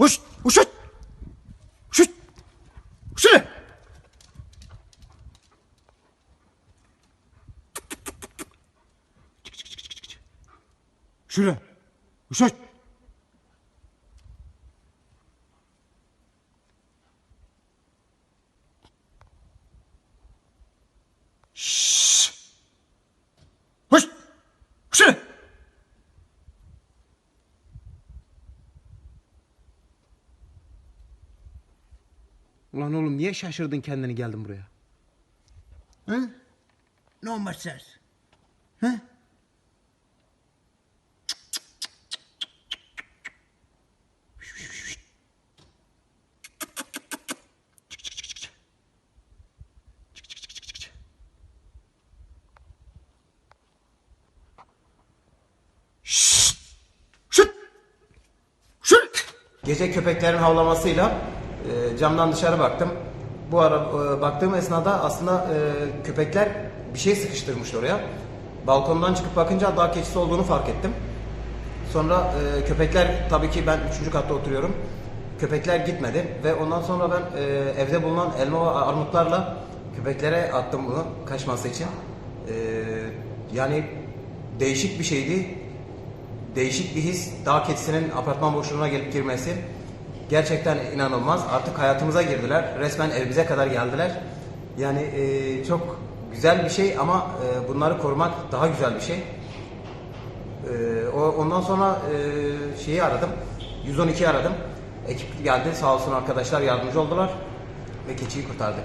Uş! Uşut! Uşut! Uşut! Şuraya. Uşut! Ulan oğlum niye şaşırdın kendini geldin buraya? Hı? No more sirs. Hı? Şşt! Şut! Şut! Gece köpeklerin havlamasıyla e, camdan dışarı baktım. Bu ara e, baktığım esnada aslında e, köpekler bir şey sıkıştırmış oraya. Balkondan çıkıp bakınca dağ keçisi olduğunu fark ettim. Sonra e, köpekler tabii ki ben 3. katta oturuyorum. Köpekler gitmedi ve ondan sonra ben e, evde bulunan elma ve armutlarla köpeklere attım bunu kaçması için. E, yani değişik bir şeydi. Değişik bir his. Dağ keçisinin apartman boşluğuna gelip girmesi. Gerçekten inanılmaz. Artık hayatımıza girdiler. Resmen evimize kadar geldiler. Yani e, çok güzel bir şey ama e, bunları korumak daha güzel bir şey. Ee, o ondan sonra e, şeyi aradım. 112'yi aradım. Ekip geldi sağ olsun arkadaşlar yardımcı oldular ve keçiyi kurtardık.